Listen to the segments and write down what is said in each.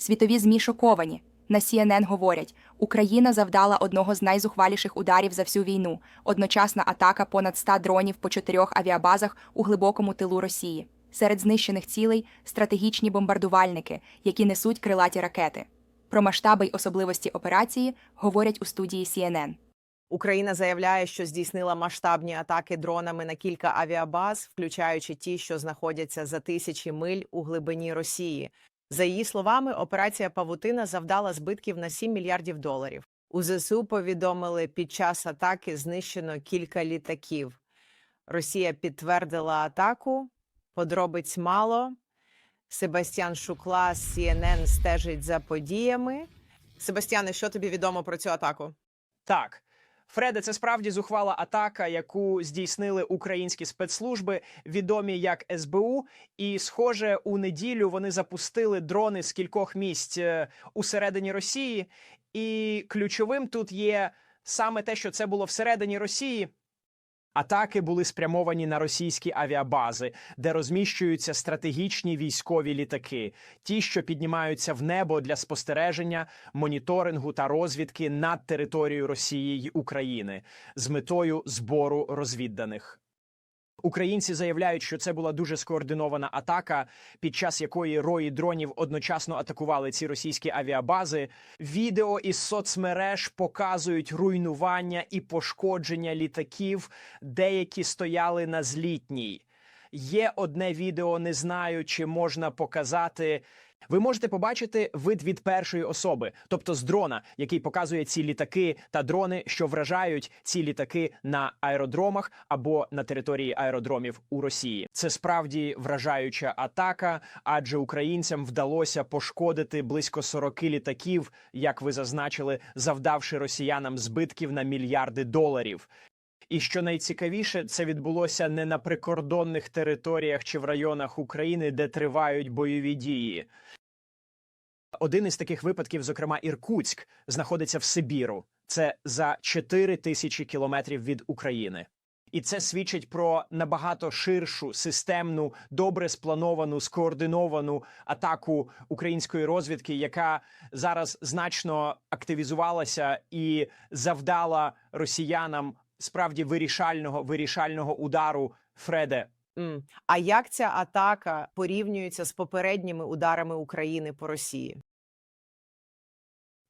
Світові ЗМІ шоковані. На CNN говорять, Україна завдала одного з найзухваліших ударів за всю війну. Одночасна атака понад 100 дронів по чотирьох авіабазах у глибокому тилу Росії. Серед знищених цілей стратегічні бомбардувальники, які несуть крилаті ракети. Про масштаби й особливості операції говорять у студії CNN. Україна заявляє, що здійснила масштабні атаки дронами на кілька авіабаз, включаючи ті, що знаходяться за тисячі миль у глибині Росії. За її словами, операція Павутина завдала збитків на 7 мільярдів доларів. У ЗСУ повідомили, під час атаки знищено кілька літаків. Росія підтвердила атаку. Подробиць мало. Себастьян Шукла з CNN стежить за подіями. Себастьяне, що тобі відомо про цю атаку? Так. Фреде, це справді зухвала атака, яку здійснили українські спецслужби, відомі як СБУ. І, схоже, у неділю вони запустили дрони з кількох місць е, усередині Росії. І ключовим тут є саме те, що це було всередині Росії. Атаки були спрямовані на російські авіабази, де розміщуються стратегічні військові літаки, ті, що піднімаються в небо для спостереження, моніторингу та розвідки над територією Росії й України з метою збору розвідданих. Українці заявляють, що це була дуже скоординована атака, під час якої рої дронів одночасно атакували ці російські авіабази. Відео із соцмереж показують руйнування і пошкодження літаків, деякі стояли на злітній. Є одне відео, не знаю, чи можна показати. Ви можете побачити вид від першої особи, тобто з дрона, який показує ці літаки та дрони, що вражають ці літаки на аеродромах або на території аеродромів у Росії. Це справді вражаюча атака, адже українцям вдалося пошкодити близько 40 літаків, як ви зазначили, завдавши росіянам збитків на мільярди доларів. І що найцікавіше, це відбулося не на прикордонних територіях чи в районах України, де тривають бойові дії. Один із таких випадків, зокрема Іркутськ, знаходиться в Сибіру. Це за 4 тисячі кілометрів від України. І це свідчить про набагато ширшу, системну, добре сплановану, скоординовану атаку української розвідки, яка зараз значно активізувалася і завдала росіянам справді вирішального вирішального удару Фреде. А як ця атака порівнюється з попередніми ударами України по Росії?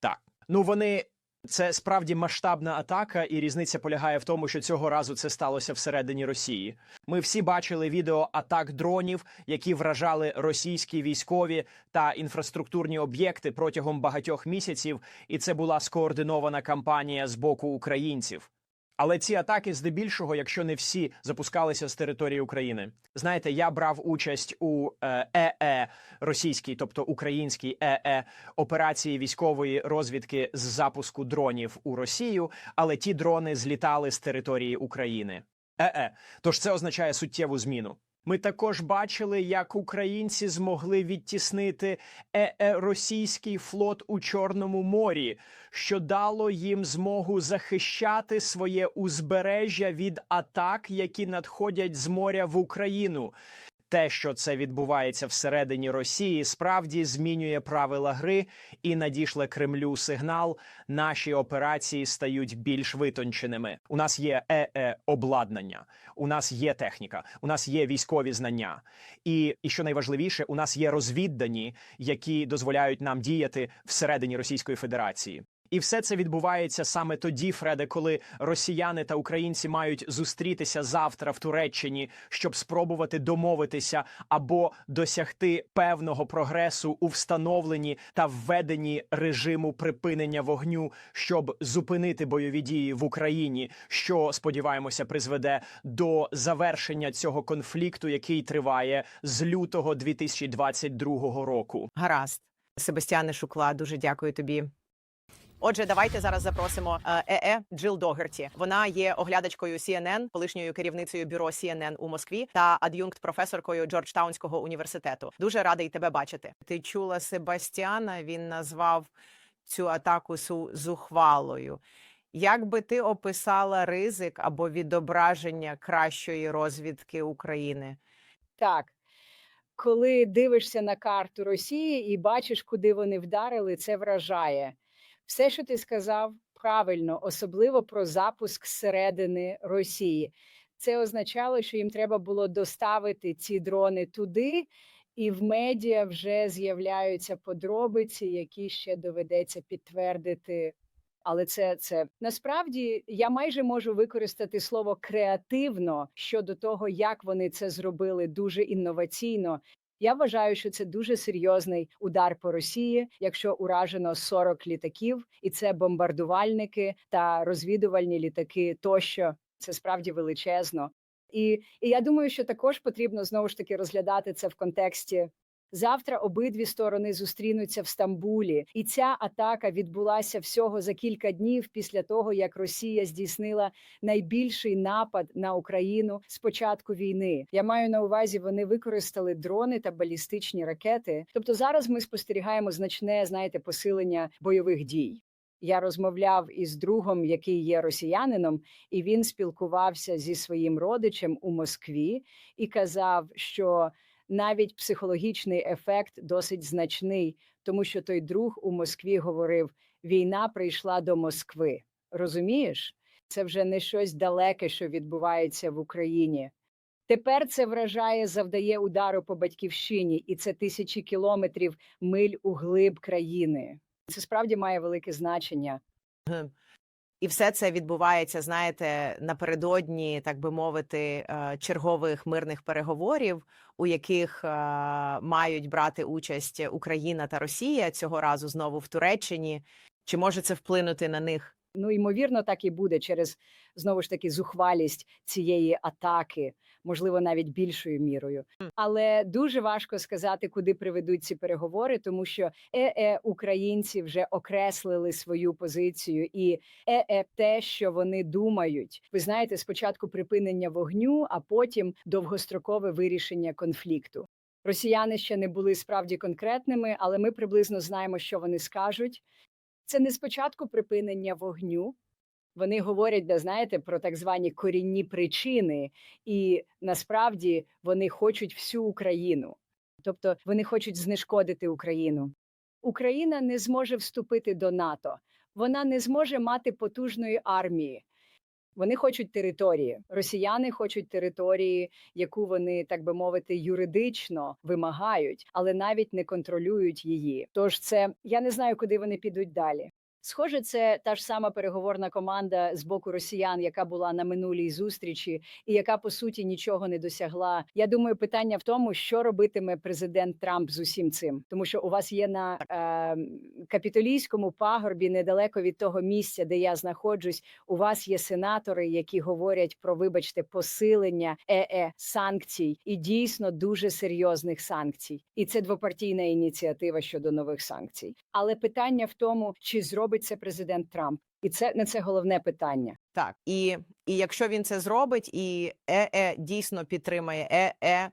Так, ну вони. Це справді масштабна атака, і різниця полягає в тому, що цього разу це сталося всередині Росії. Ми всі бачили відео атак дронів, які вражали російські військові та інфраструктурні об'єкти протягом багатьох місяців, і це була скоординована кампанія з боку українців. Але ці атаки, здебільшого, якщо не всі, запускалися з території України. Знаєте, я брав участь у е, ЕЕ російській, тобто українській ЕЕ операції військової розвідки з запуску дронів у Росію, але ті дрони злітали з території України. ЕЕ. Тож це означає суттєву зміну. Ми також бачили, як українці змогли відтіснити ЕЕ російський флот у Чорному морі, що дало їм змогу захищати своє узбережжя від атак, які надходять з моря в Україну. Те, що це відбувається всередині Росії, справді змінює правила гри і надішле Кремлю сигнал. Наші операції стають більш витонченими. У нас є ЕЕ обладнання, у нас є техніка, у нас є військові знання. І, і що найважливіше, у нас є розвіддані, які дозволяють нам діяти всередині Російської Федерації. І все це відбувається саме тоді, Фреде, коли росіяни та українці мають зустрітися завтра в Туреччині, щоб спробувати домовитися або досягти певного прогресу у встановленні та введенні режиму припинення вогню, щоб зупинити бойові дії в Україні, що сподіваємося призведе до завершення цього конфлікту, який триває з лютого 2022 року. Гаразд. Себастьяне Шукла, дуже дякую тобі. Отже, давайте зараз запросимо е, ЕЕ Джил Догерті. Вона є оглядачкою CNN, колишньою керівницею бюро CNN у Москві та ад'юнкт-професоркою Джорджтаунського університету. Дуже радий тебе бачити. Ти чула Себастьяна? Він назвав цю атаку зухвалою. Як би ти описала ризик або відображення кращої розвідки України? Так. коли дивишся на карту Росії і бачиш, куди вони вдарили, це вражає. Все, що ти сказав, правильно, особливо про запуск зсередини Росії. Це означало, що їм треба було доставити ці дрони туди, і в медіа вже з'являються подробиці, які ще доведеться підтвердити. Але це, це насправді я майже можу використати слово креативно щодо того, як вони це зробили дуже інноваційно. Я вважаю, що це дуже серйозний удар по Росії, якщо уражено 40 літаків, і це бомбардувальники та розвідувальні літаки тощо. Це справді величезно. І, і я думаю, що також потрібно знову ж таки розглядати це в контексті. Завтра обидві сторони зустрінуться в Стамбулі, і ця атака відбулася всього за кілька днів після того, як Росія здійснила найбільший напад на Україну з початку війни. Я маю на увазі, вони використали дрони та балістичні ракети. Тобто зараз ми спостерігаємо значне, знаєте, посилення бойових дій. Я розмовляв із другом, який є росіянином, і він спілкувався зі своїм родичем у Москві і казав, що навіть психологічний ефект досить значний, тому що той друг у Москві говорив: війна прийшла до Москви. Розумієш? Це вже не щось далеке, що відбувається в Україні. Тепер це вражає, завдає удару по батьківщині, і це тисячі кілометрів миль у глиб країни. Це справді має велике значення. І все це відбувається, знаєте, напередодні, так би мовити, е, чергових мирних переговорів, у яких е, мають брати участь Україна та Росія цього разу знову в Туреччині. Чи може це вплинути на них? Ну, ймовірно, так і буде через знову ж таки зухвалість цієї атаки, можливо, навіть більшою мірою. Але дуже важко сказати, куди приведуть ці переговори, тому що е українці вже окреслили свою позицію, і е те, що вони думають. Ви знаєте, спочатку припинення вогню, а потім довгострокове вирішення конфлікту. Росіяни ще не були справді конкретними, але ми приблизно знаємо, що вони скажуть. Це не спочатку припинення вогню. Вони говорять, де знаєте, про так звані корінні причини, і насправді вони хочуть всю Україну. Тобто вони хочуть знешкодити Україну. Україна не зможе вступити до НАТО, вона не зможе мати потужної армії. Вони хочуть території. Росіяни хочуть території, яку вони, так би мовити, юридично вимагають, але навіть не контролюють її. Тож це я не знаю, куди вони підуть далі. Схоже, це та ж сама переговорна команда з боку росіян, яка була на минулій зустрічі, і яка по суті нічого не досягла. Я думаю, питання в тому, що робитиме президент Трамп з усім цим, тому що у вас є на е, капітолійському пагорбі, недалеко від того місця, де я знаходжусь. У вас є сенатори, які говорять про, вибачте, посилення ЕЕ санкцій і дійсно дуже серйозних санкцій. І це двопартійна ініціатива щодо нових санкцій. Але питання в тому, чи зробить це президент Трамп, і це не це головне питання. Так, і, і якщо він це зробить, і ЕЕ дійсно підтримає ЕЕ,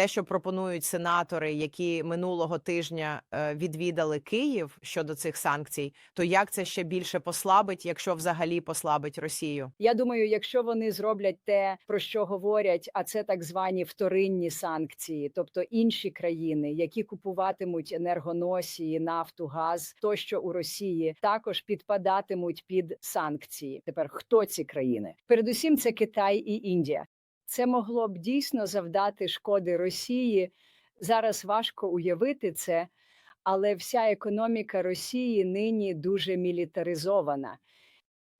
те, що пропонують сенатори, які минулого тижня е, відвідали Київ щодо цих санкцій, то як це ще більше послабить, якщо взагалі послабить Росію? Я думаю, якщо вони зроблять те, про що говорять, а це так звані вторинні санкції, тобто інші країни, які купуватимуть енергоносії, нафту, газ, тощо у Росії, також підпадатимуть під санкції. Тепер хто ці країни? Передусім, це Китай і Індія. Це могло б дійсно завдати шкоди Росії. Зараз важко уявити це, але вся економіка Росії нині дуже мілітаризована.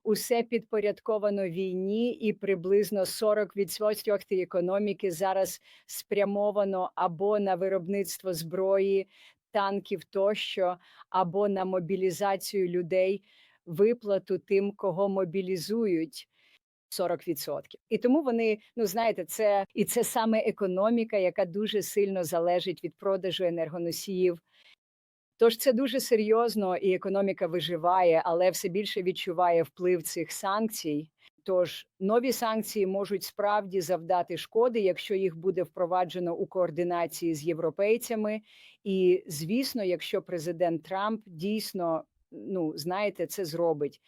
Усе підпорядковано війні, і приблизно 40% економіки зараз спрямовано або на виробництво зброї, танків тощо, або на мобілізацію людей, виплату тим, кого мобілізують. 40%. І тому вони, ну знаєте, це і це саме економіка, яка дуже сильно залежить від продажу енергоносіїв. Тож це дуже серйозно, і економіка виживає, але все більше відчуває вплив цих санкцій. Тож нові санкції можуть справді завдати шкоди, якщо їх буде впроваджено у координації з європейцями. І звісно, якщо президент Трамп дійсно, ну знаєте, це зробить.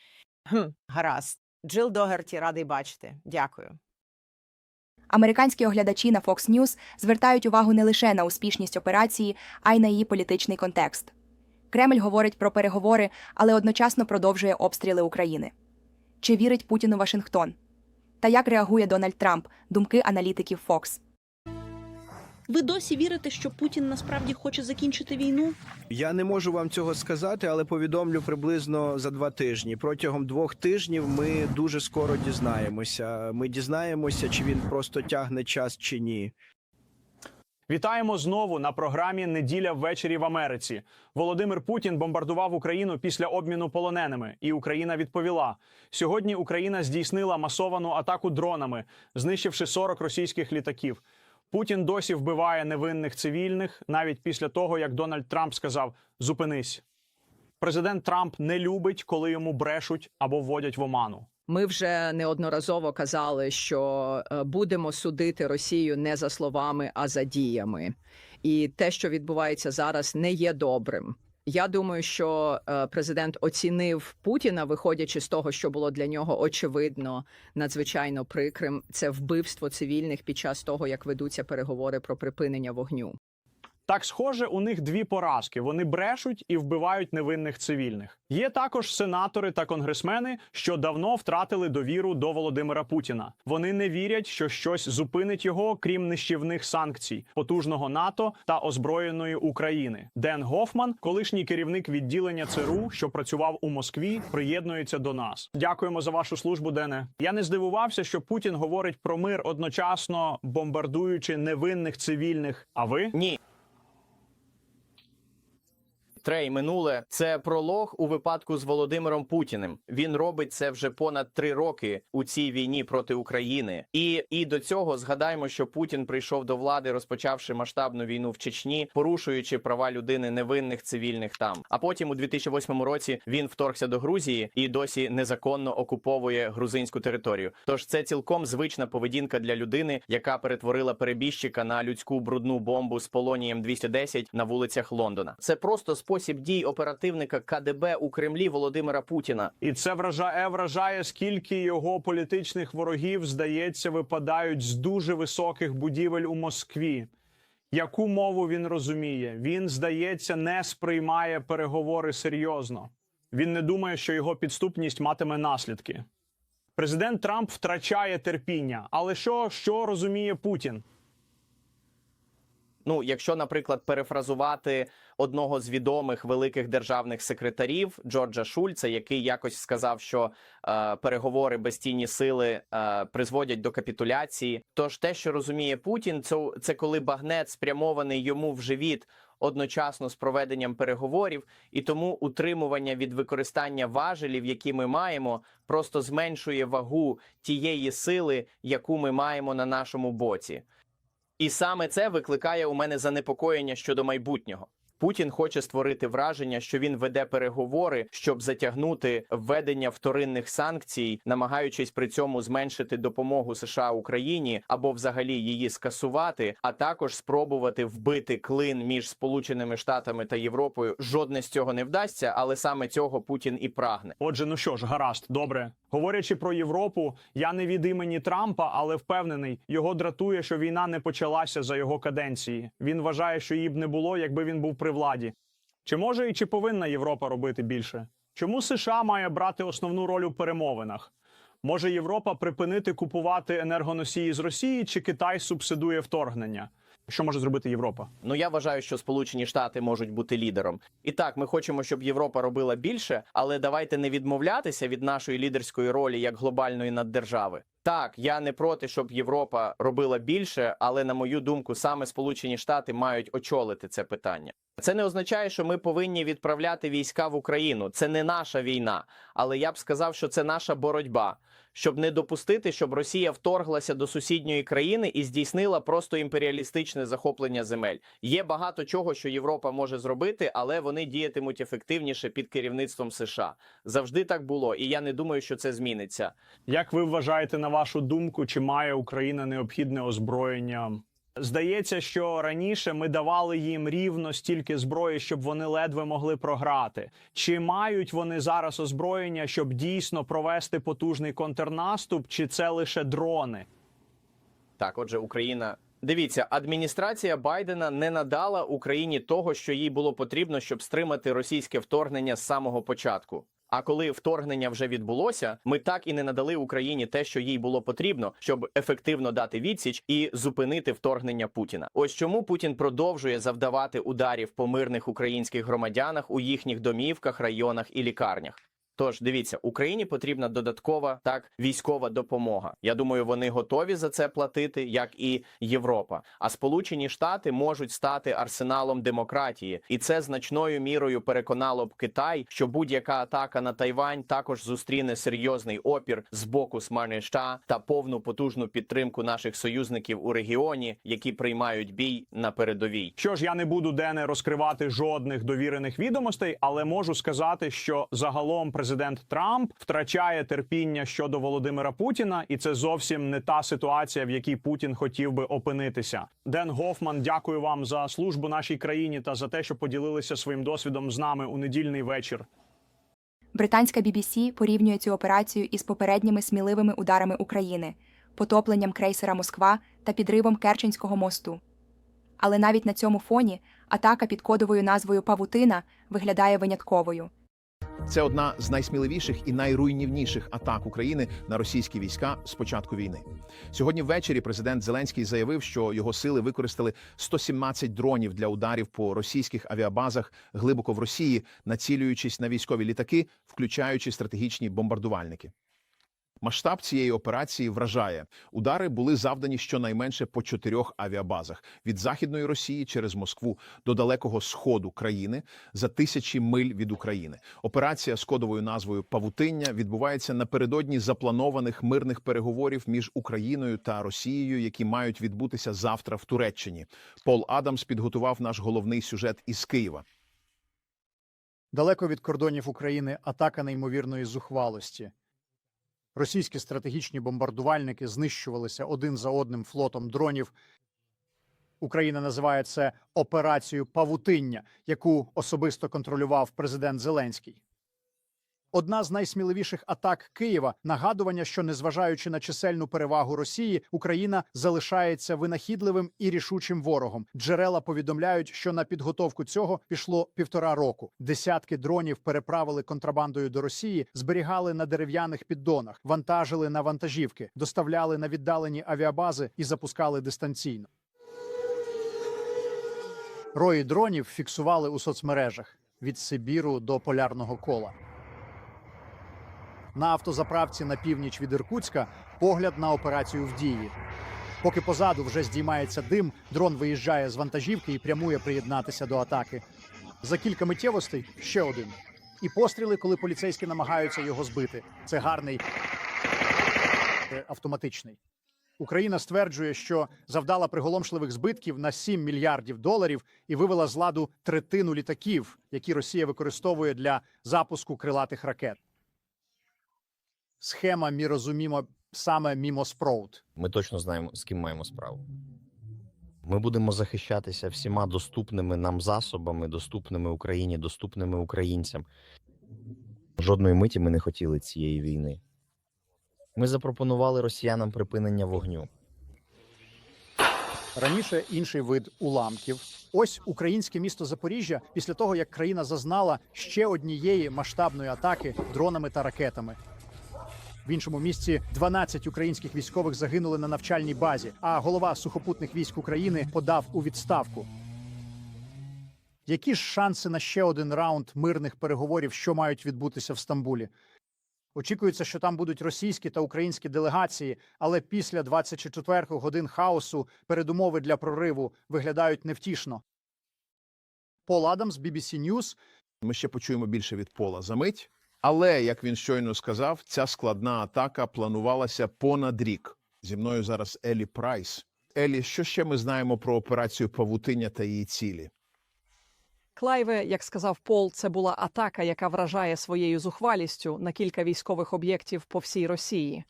Гаразд. Джил Догерті радий бачити. Дякую. Американські оглядачі на Fox News звертають увагу не лише на успішність операції, а й на її політичний контекст. Кремль говорить про переговори, але одночасно продовжує обстріли України. Чи вірить Путіну Вашингтон? Та як реагує Дональд Трамп, думки аналітиків Fox? Ви досі вірите, що Путін насправді хоче закінчити війну? Я не можу вам цього сказати, але повідомлю приблизно за два тижні. Протягом двох тижнів ми дуже скоро дізнаємося. Ми дізнаємося, чи він просто тягне час чи ні. Вітаємо знову на програмі Неділя ввечері в Америці. Володимир Путін бомбардував Україну після обміну полоненими, і Україна відповіла. Сьогодні Україна здійснила масовану атаку дронами, знищивши 40 російських літаків. Путін досі вбиває невинних цивільних навіть після того, як Дональд Трамп сказав: зупинись. Президент Трамп не любить, коли йому брешуть або вводять в оману. Ми вже неодноразово казали, що е, будемо судити Росію не за словами, а за діями. І те, що відбувається зараз, не є добрим. Я думаю, що е, президент оцінив Путіна, виходячи з того, що було для нього очевидно надзвичайно прикрим. Це вбивство цивільних під час того, як ведуться переговори про припинення вогню. Так, схоже, у них дві поразки: вони брешуть і вбивають невинних цивільних. Є також сенатори та конгресмени, що давно втратили довіру до Володимира Путіна. Вони не вірять, що щось зупинить його, крім нищівних санкцій, потужного НАТО та озброєної України. Ден Гофман, колишній керівник відділення ЦРУ, що працював у Москві, приєднується до нас. Дякуємо за вашу службу, Дене. Я не здивувався, що Путін говорить про мир одночасно бомбардуючи невинних цивільних. А ви Ні. Трей минуле це пролог у випадку з Володимиром Путіним. Він робить це вже понад три роки у цій війні проти України. І, і до цього згадаємо, що Путін прийшов до влади, розпочавши масштабну війну в Чечні, порушуючи права людини невинних цивільних там. А потім у 2008 році він вторгся до Грузії і досі незаконно окуповує грузинську територію. Тож це цілком звична поведінка для людини, яка перетворила перебіжчика на людську брудну бомбу з полонієм 210 на вулицях Лондона. Це просто спосіб дій оперативника КДБ у Кремлі Володимира Путіна. І це вражає, вражає, скільки його політичних ворогів, здається, випадають з дуже високих будівель у Москві. Яку мову він розуміє? Він, здається, не сприймає переговори серйозно. Він не думає, що його підступність матиме наслідки. Президент Трамп втрачає терпіння. Але що, що розуміє Путін? Ну, якщо, наприклад, перефразувати одного з відомих великих державних секретарів Джорджа Шульца, який якось сказав, що е, переговори без тіні сили е, призводять до капітуляції. Тож те, що розуміє Путін, це, це коли багнет спрямований йому в живіт. Одночасно з проведенням переговорів, і тому утримування від використання важелів, які ми маємо, просто зменшує вагу тієї сили, яку ми маємо на нашому боці. І саме це викликає у мене занепокоєння щодо майбутнього. Путін хоче створити враження, що він веде переговори, щоб затягнути введення вторинних санкцій, намагаючись при цьому зменшити допомогу США Україні або взагалі її скасувати, а також спробувати вбити клин між Сполученими Штатами та Європою. Жодне з цього не вдасться, але саме цього Путін і прагне. Отже, ну що ж, гаразд, добре. Говорячи про Європу, я не від імені Трампа, але впевнений, його дратує, що війна не почалася за його каденції. Він вважає, що її б не було, якби він був при владі. Чи може і чи повинна Європа робити більше? Чому США має брати основну роль у перемовинах? Може Європа припинити купувати енергоносії з Росії, чи Китай субсидує вторгнення? Що може зробити Європа? Ну я вважаю, що Сполучені Штати можуть бути лідером. І так, ми хочемо, щоб Європа робила більше, але давайте не відмовлятися від нашої лідерської ролі як глобальної наддержави. Так, я не проти, щоб Європа робила більше, але на мою думку, саме Сполучені Штати мають очолити це питання. Це не означає, що ми повинні відправляти війська в Україну. Це не наша війна, але я б сказав, що це наша боротьба. Щоб не допустити, щоб Росія вторглася до сусідньої країни і здійснила просто імперіалістичне захоплення земель. Є багато чого, що Європа може зробити, але вони діятимуть ефективніше під керівництвом США. Завжди так було, і я не думаю, що це зміниться. Як ви вважаєте, на вашу думку, чи має Україна необхідне озброєння? Здається, що раніше ми давали їм рівно стільки зброї, щоб вони ледве могли програти. Чи мають вони зараз озброєння, щоб дійсно провести потужний контрнаступ, чи це лише дрони? Так, отже, Україна. Дивіться, адміністрація Байдена не надала Україні того, що їй було потрібно, щоб стримати російське вторгнення з самого початку. А коли вторгнення вже відбулося, ми так і не надали Україні те, що їй було потрібно, щоб ефективно дати відсіч і зупинити вторгнення Путіна. Ось чому Путін продовжує завдавати ударів по мирних українських громадянах у їхніх домівках, районах і лікарнях. Тож дивіться, Україні потрібна додаткова так військова допомога. Я думаю, вони готові за це платити, як і Європа. А Сполучені Штати можуть стати арсеналом демократії, і це значною мірою переконало б Китай, що будь-яка атака на Тайвань також зустріне серйозний опір з боку США та повну потужну підтримку наших союзників у регіоні, які приймають бій на передовій. Що ж, я не буду Дене розкривати жодних довірених відомостей, але можу сказати, що загалом президент Трамп втрачає терпіння щодо Володимира Путіна, і це зовсім не та ситуація, в якій Путін хотів би опинитися. Ден Гофман, дякую вам за службу нашій країні та за те, що поділилися своїм досвідом з нами у недільний вечір. Британська BBC порівнює цю операцію із попередніми сміливими ударами України, потопленням крейсера Москва та підривом Керченського мосту. Але навіть на цьому фоні атака під кодовою назвою Павутина виглядає винятковою. Це одна з найсміливіших і найруйнівніших атак України на російські війська з початку війни. Сьогодні ввечері президент Зеленський заявив, що його сили використали 117 дронів для ударів по російських авіабазах глибоко в Росії, націлюючись на військові літаки, включаючи стратегічні бомбардувальники. Масштаб цієї операції вражає. Удари були завдані щонайменше по чотирьох авіабазах від західної Росії через Москву до далекого сходу країни за тисячі миль від України. Операція з кодовою назвою Павутиння відбувається напередодні запланованих мирних переговорів між Україною та Росією, які мають відбутися завтра в Туреччині. Пол Адамс підготував наш головний сюжет із Києва. Далеко від кордонів України атака неймовірної зухвалості. Російські стратегічні бомбардувальники знищувалися один за одним флотом дронів. Україна називає це операцією Павутиння, яку особисто контролював президент Зеленський. Одна з найсміливіших атак Києва нагадування, що незважаючи на чисельну перевагу Росії, Україна залишається винахідливим і рішучим ворогом. Джерела повідомляють, що на підготовку цього пішло півтора року. Десятки дронів переправили контрабандою до Росії, зберігали на дерев'яних піддонах, вантажили на вантажівки, доставляли на віддалені авіабази і запускали дистанційно. Рої дронів фіксували у соцмережах від Сибіру до полярного кола. На автозаправці на північ від Іркутська погляд на операцію в дії. Поки позаду вже здіймається дим, дрон виїжджає з вантажівки і прямує приєднатися до атаки. За кілька миттєвостей ще один. І постріли, коли поліцейські намагаються його збити. Це гарний е, автоматичний. Україна стверджує, що завдала приголомшливих збитків на 7 мільярдів доларів і вивела з ладу третину літаків, які Росія використовує для запуску крилатих ракет. Схема ми розуміємо саме мімо спроут. Ми точно знаємо, з ким маємо справу. Ми будемо захищатися всіма доступними нам засобами, доступними Україні, доступними українцям. Жодної миті ми не хотіли цієї війни. Ми запропонували росіянам припинення вогню. Раніше інший вид уламків. Ось українське місто Запоріжжя після того, як країна зазнала ще однієї масштабної атаки дронами та ракетами. В іншому місці 12 українських військових загинули на навчальній базі, а голова сухопутних військ України подав у відставку. Які ж шанси на ще один раунд мирних переговорів, що мають відбутися в Стамбулі? Очікується, що там будуть російські та українські делегації, але після 24 годин хаосу передумови для прориву виглядають невтішно. Пол Адамс, BBC News. Ми ще почуємо більше від Пола за мить. Але, як він щойно сказав, ця складна атака планувалася понад рік. Зі мною зараз Елі Прайс. Елі, що ще ми знаємо про операцію Павутиня та її цілі? Клайве, як сказав Пол, це була атака, яка вражає своєю зухвалістю на кілька військових об'єктів по всій Росії.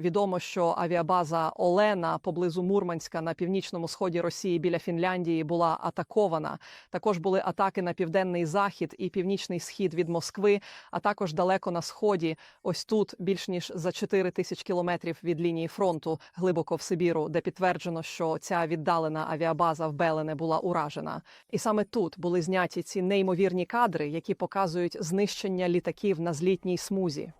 Відомо, що авіабаза Олена поблизу Мурманська на північному сході Росії біля Фінляндії була атакована. Також були атаки на південний захід і північний схід від Москви, а також далеко на сході. Ось тут більш ніж за 4 тисяч кілометрів від лінії фронту, глибоко в Сибіру, де підтверджено, що ця віддалена авіабаза в Белене була уражена. І саме тут були зняті ці неймовірні кадри, які показують знищення літаків на злітній смузі.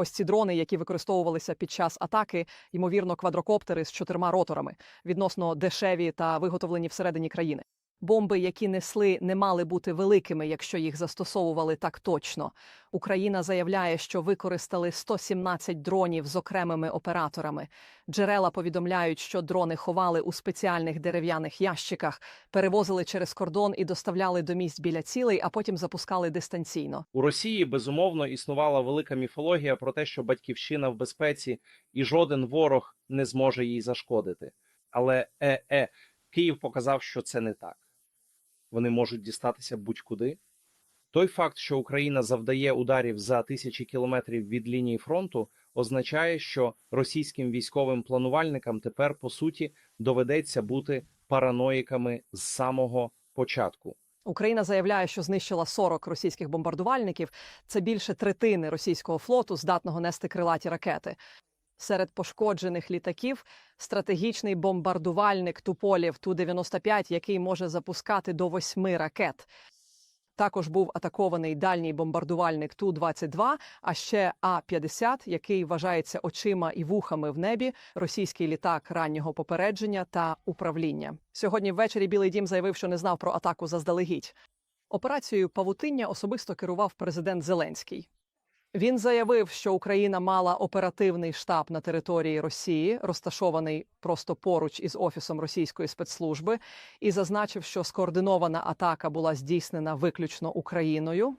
Ось ці дрони, які використовувалися під час атаки, ймовірно, квадрокоптери з чотирма роторами, відносно дешеві та виготовлені всередині країни. Бомби, які несли, не мали бути великими, якщо їх застосовували так точно. Україна заявляє, що використали 117 дронів з окремими операторами. Джерела повідомляють, що дрони ховали у спеціальних дерев'яних ящиках, перевозили через кордон і доставляли до місць біля цілей, а потім запускали дистанційно. У Росії безумовно існувала велика міфологія про те, що батьківщина в безпеці і жоден ворог не зможе їй зашкодити. Але е, е, Київ показав, що це не так. Вони можуть дістатися будь-куди. Той факт, що Україна завдає ударів за тисячі кілометрів від лінії фронту, означає, що російським військовим планувальникам тепер по суті доведеться бути параноїками з самого початку. Україна заявляє, що знищила 40 російських бомбардувальників. Це більше третини російського флоту, здатного нести крилаті ракети. Серед пошкоджених літаків стратегічний бомбардувальник Туполєв Ту-95, який може запускати до восьми ракет. Також був атакований дальній бомбардувальник Ту-22, а ще А-50, який вважається очима і вухами в небі, російський літак раннього попередження та управління. Сьогодні ввечері Білий Дім заявив, що не знав про атаку заздалегідь. Операцією Павутиння особисто керував президент Зеленський. Він заявив, що Україна мала оперативний штаб на території Росії, розташований просто поруч із офісом російської спецслужби, і зазначив, що скоординована атака була здійснена виключно Україною.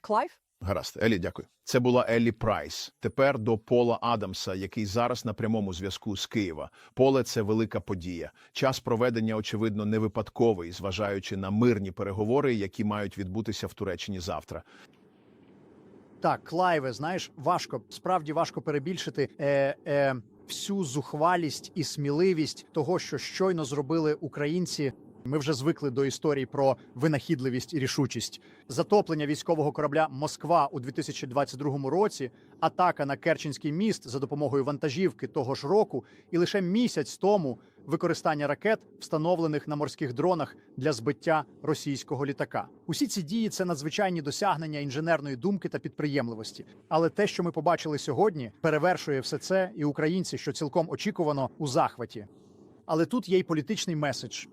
Клайв? Гаразд, Елі, дякую. Це була Еллі Прайс. Тепер до Пола Адамса, який зараз на прямому зв'язку з Києва. Поле це велика подія. Час проведення, очевидно, не випадковий, зважаючи на мирні переговори, які мають відбутися в Туреччині завтра. Так, Клайве, знаєш, важко, справді важко перебільшити е, е, всю зухвалість і сміливість того, що щойно зробили українці. Ми вже звикли до історії про винахідливість і рішучість. Затоплення військового корабля Москва у 2022 році, атака на Керченський міст за допомогою вантажівки того ж року, і лише місяць тому використання ракет, встановлених на морських дронах для збиття російського літака. Усі ці дії це надзвичайні досягнення інженерної думки та підприємливості. Але те, що ми побачили сьогодні, перевершує все це, і українці, що цілком очікувано у захваті. Але тут є й політичний меседж.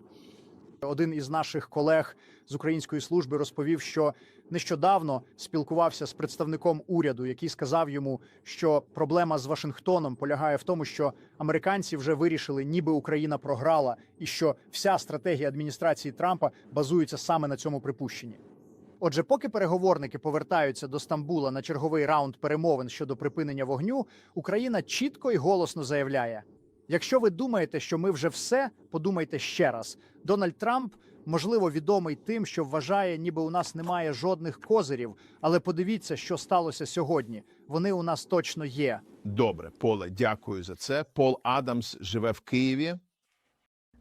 Один із наших колег з української служби розповів, що нещодавно спілкувався з представником уряду, який сказав йому, що проблема з Вашингтоном полягає в тому, що американці вже вирішили, ніби Україна програла, і що вся стратегія адміністрації Трампа базується саме на цьому припущенні. Отже, поки переговорники повертаються до Стамбула на черговий раунд перемовин щодо припинення вогню, Україна чітко і голосно заявляє: якщо ви думаєте, що ми вже все, подумайте ще раз. Дональд Трамп можливо відомий тим, що вважає, ніби у нас немає жодних козирів. Але подивіться, що сталося сьогодні. Вони у нас точно є. Добре, Поле, дякую за це. Пол Адамс живе в Києві.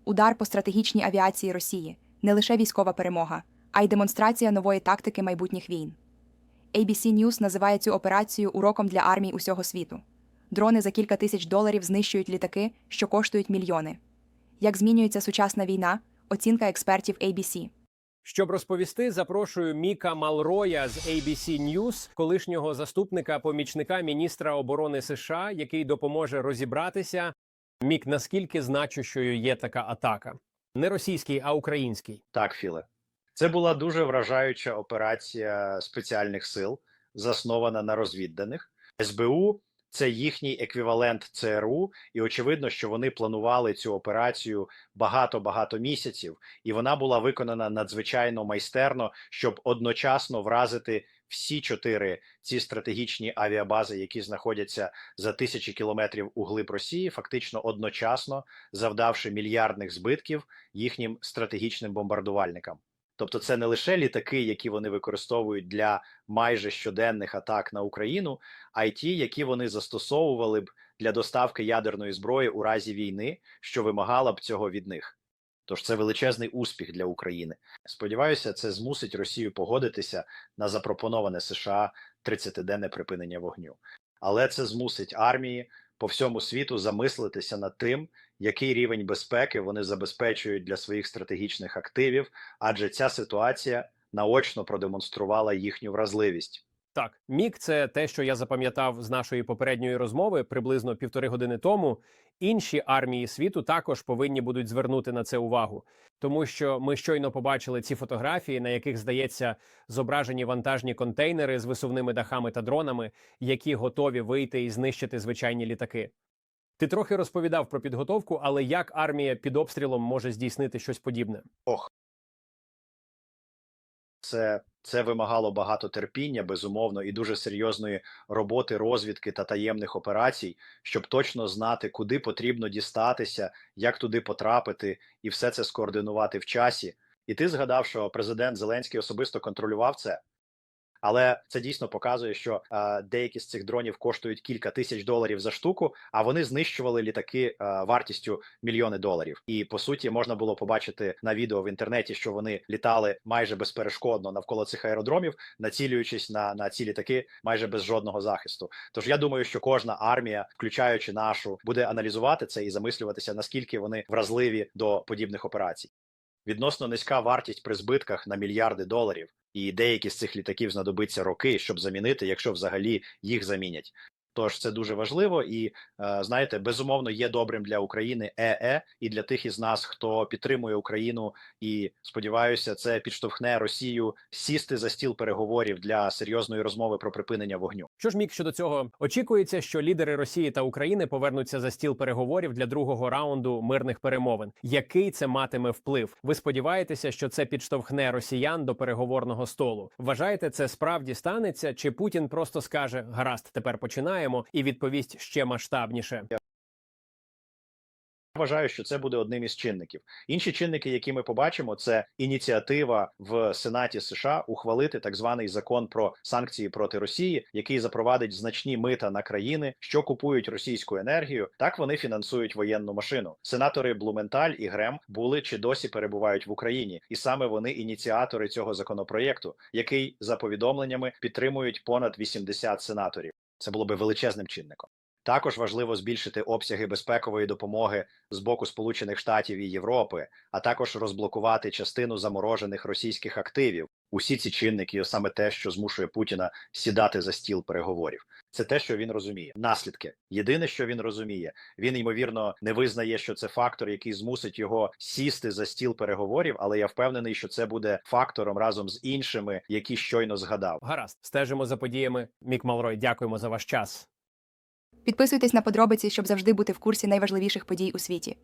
Удар по стратегічній авіації Росії не лише військова перемога, а й демонстрація нової тактики майбутніх війн. ABC News називає цю операцію уроком для армій усього світу. Дрони за кілька тисяч доларів знищують літаки, що коштують мільйони. Як змінюється сучасна війна? Оцінка експертів ABC. Щоб розповісти, запрошую Міка Малроя з ABC News, колишнього заступника помічника міністра оборони США, який допоможе розібратися. Мік, наскільки значущою є така атака? Не російський, а український. Так, Філе. Це була дуже вражаюча операція спеціальних сил, заснована на розвідданих. СБУ це їхній еквівалент ЦРУ, і очевидно, що вони планували цю операцію багато-багато місяців, і вона була виконана надзвичайно майстерно, щоб одночасно вразити всі чотири ці стратегічні авіабази, які знаходяться за тисячі кілометрів у глиб Росії, фактично одночасно завдавши мільярдних збитків їхнім стратегічним бомбардувальникам. Тобто, це не лише літаки, які вони використовують для майже щоденних атак на Україну, а й ті, які вони застосовували б для доставки ядерної зброї у разі війни, що вимагала б цього від них. Тож це величезний успіх для України. Сподіваюся, це змусить Росію погодитися на запропоноване США 30-денне припинення вогню. Але це змусить армії по всьому світу замислитися над тим, який рівень безпеки вони забезпечують для своїх стратегічних активів, адже ця ситуація наочно продемонструвала їхню вразливість. Так, мік це те, що я запам'ятав з нашої попередньої розмови приблизно півтори години тому. Інші армії світу також повинні будуть звернути на це увагу, тому що ми щойно побачили ці фотографії, на яких здається зображені вантажні контейнери з висувними дахами та дронами, які готові вийти і знищити звичайні літаки. Ти трохи розповідав про підготовку, але як армія під обстрілом може здійснити щось подібне? Ох, це, це вимагало багато терпіння, безумовно, і дуже серйозної роботи розвідки та таємних операцій, щоб точно знати, куди потрібно дістатися, як туди потрапити, і все це скоординувати в часі. І ти згадав, що президент Зеленський особисто контролював це. Але це дійсно показує, що е, деякі з цих дронів коштують кілька тисяч доларів за штуку, а вони знищували літаки е, вартістю мільйони доларів. І по суті можна було побачити на відео в інтернеті, що вони літали майже безперешкодно навколо цих аеродромів, націлюючись на, на ці літаки майже без жодного захисту. Тож я думаю, що кожна армія, включаючи нашу, буде аналізувати це і замислюватися, наскільки вони вразливі до подібних операцій. Відносно низька вартість при збитках на мільярди доларів, і деякі з цих літаків знадобиться роки, щоб замінити, якщо взагалі їх замінять. Тож це дуже важливо, і е, знаєте, безумовно є добрим для України ЕЕ і для тих із нас, хто підтримує Україну, і сподіваюся, це підштовхне Росію сісти за стіл переговорів для серйозної розмови про припинення вогню. Що ж мік щодо цього очікується, що лідери Росії та України повернуться за стіл переговорів для другого раунду мирних перемовин. Який це матиме вплив? Ви сподіваєтеся, що це підштовхне росіян до переговорного столу? Вважаєте, це справді станеться? Чи Путін просто скаже гаразд, тепер починаємо і відповість ще масштабніше? Я вважаю, що це буде одним із чинників. Інші чинники, які ми побачимо, це ініціатива в Сенаті США ухвалити так званий закон про санкції проти Росії, який запровадить значні мита на країни, що купують російську енергію. Так вони фінансують воєнну машину. Сенатори Блументаль і Грем були чи досі перебувають в Україні, і саме вони ініціатори цього законопроєкту, який за повідомленнями підтримують понад 80 сенаторів. Це було би величезним чинником. Також важливо збільшити обсяги безпекової допомоги з боку Сполучених Штатів і Європи, а також розблокувати частину заморожених російських активів. Усі ці чинники, саме те, що змушує Путіна сідати за стіл переговорів. Це те, що він розуміє. Наслідки. Єдине, що він розуміє, він ймовірно не визнає, що це фактор, який змусить його сісти за стіл переговорів. Але я впевнений, що це буде фактором разом з іншими, які щойно згадав. Гаразд, стежимо за подіями. Мік Малрой, дякуємо за ваш час. Підписуйтесь на подробиці, щоб завжди бути в курсі найважливіших подій у світі.